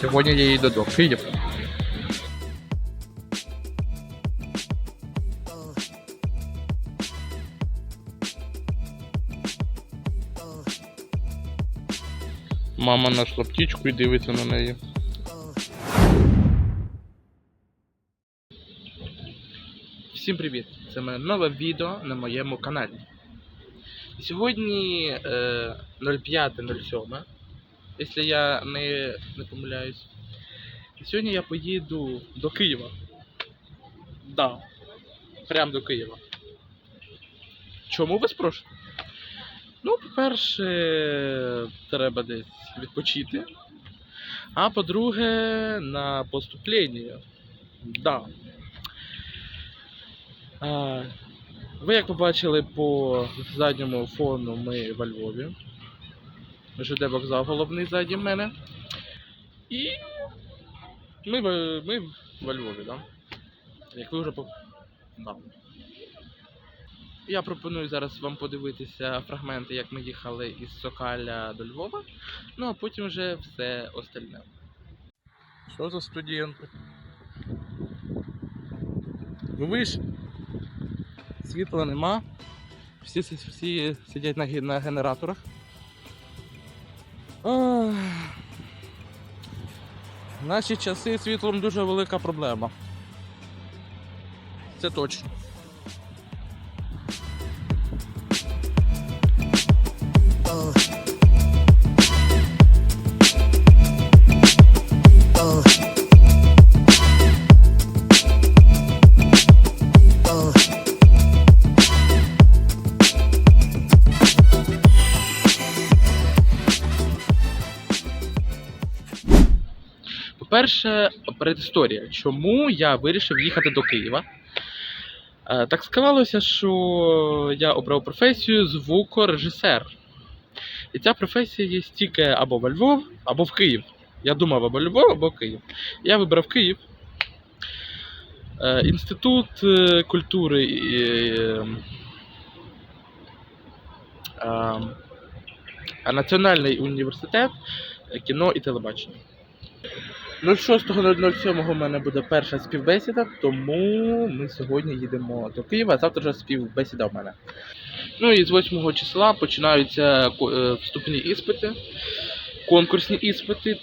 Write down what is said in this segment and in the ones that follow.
Сьогодні я їду до Київ. Мама нашла птічку і дивиться на неї. Всім привіт! Це моє нове відео на моєму каналі. Сьогодні е, 05.07, якщо я не, не помиляюсь. Сьогодні я поїду до Києва. Да. Прям до Києва. Чому ви спрошуєте? Ну, по-перше, треба десь відпочити. А по-друге, на поступлення. Да. Ви як побачили по задньому фону, ми во Львові. ЖД вокзал головний ззаді мене. І ми, ми во Львові, да? Як ви вже по... да. Я пропоную зараз вам подивитися фрагменти, як ми їхали із Сокаля до Львова. Ну а потім вже все остальне. Що за студенти? Ви вийшли? Світла нема. Всі, всі, сидять на генераторах. В наші часи світлом дуже велика проблема. Це точно. По-перше, передісторія. Чому я вирішив їхати до Києва? Е, Так склалося, що я обрав професію звукорежисер. І ця професія є тільки або во Львов, або в Київ. Я думав або Львов, або Київ. Я вибрав Київ. Е, Інститут е, культури і е, е, е, Національний університет кіно і телебачення. 06.007 у мене буде перша співбесіда, тому ми сьогодні їдемо до Києва, завтра вже співбесіда в мене. Ну і з 8 числа починаються е, вступні іспити, конкурсні іспити.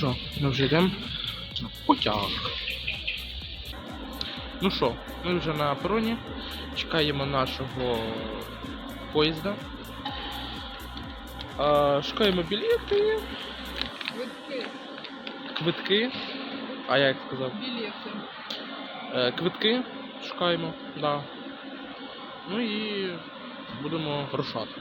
Що, ми вже йдемо на потяг. Ну що, ми вже на пероні, чекаємо нашого поїзда. А, шукаємо білети, Квитки, квитки. А я як сказав? білети. Е, квитки шукаємо, да. Ну і будемо рушати.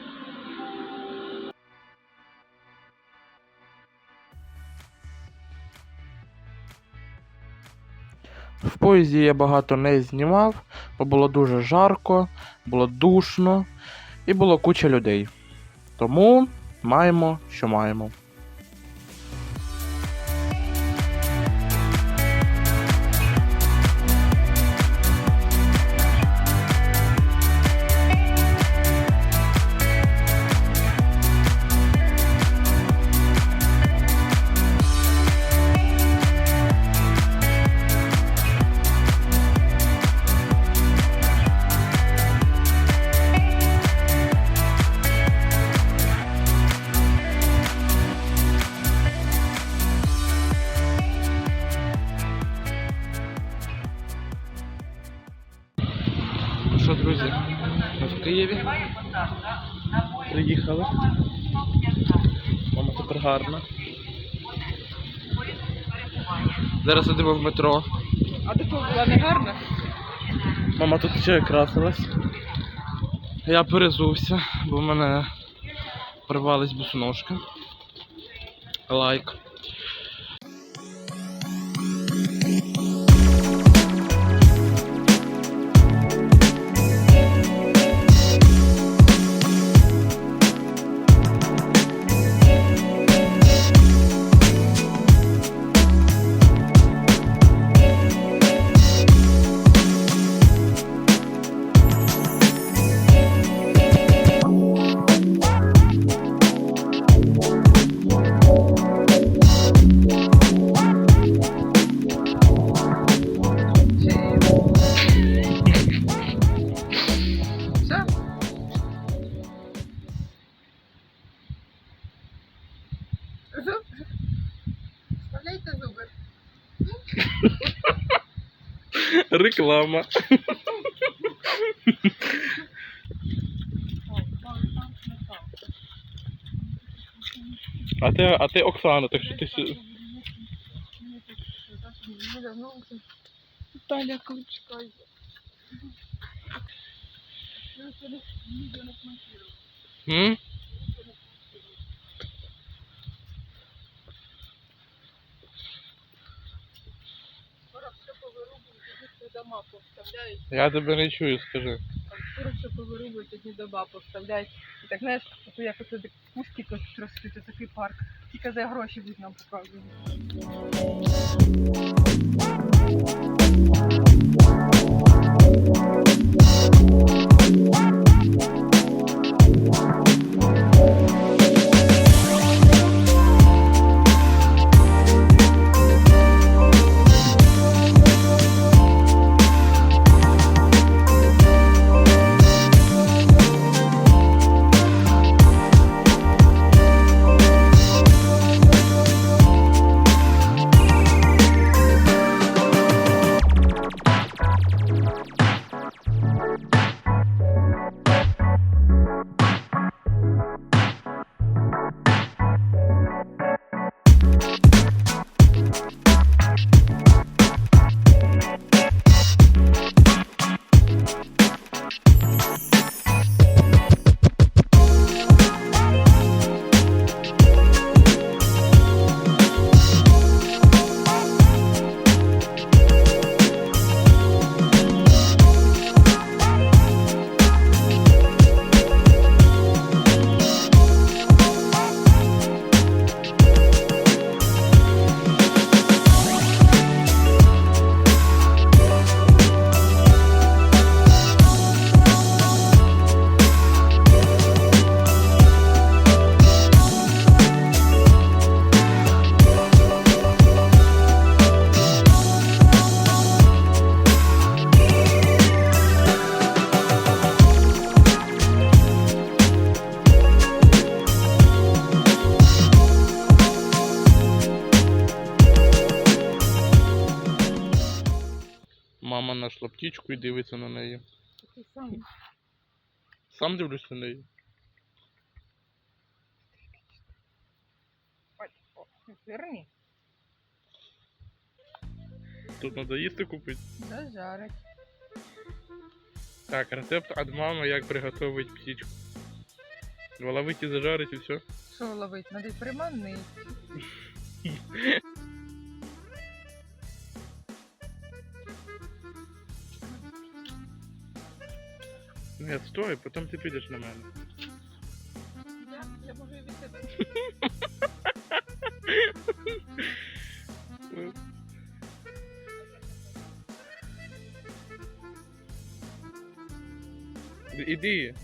Поїзді я багато не знімав, бо було дуже жарко, було душно і було куча людей. Тому маємо, що маємо. Києві. Приїхали. Мама тепер гарна. Зараз йдемо в метро. А ти була не гарна? Мама тут ще красилась. Я перезувся, бо в мене порвались босоножки. лайк. Вставляйте зуби. Реклама. А ти, а ти Оксана, так що ти сю- Таля Кличка. М? Скоро все повирубують, тоді дома повставляють. Я тебе не чую, скажи. Скоро все повирубують, тоді дома повставляють. І так знаєш, то як оце куски ростуть, ось такий парк. Тільки за гроші будуть нам показувати. Мама нашла птічку і дивиться на неї. Такий самий. Сам дивлюсь на неї. Ой. Тут треба їсти купити. Зажарить. Так, рецепт від мами, як приготувати птічку. Ловить і зажарить і все. Що ловить? Надо приманити. Ні, стой, потім ти підеш на мене. Я, я можу і від тебе. Іди.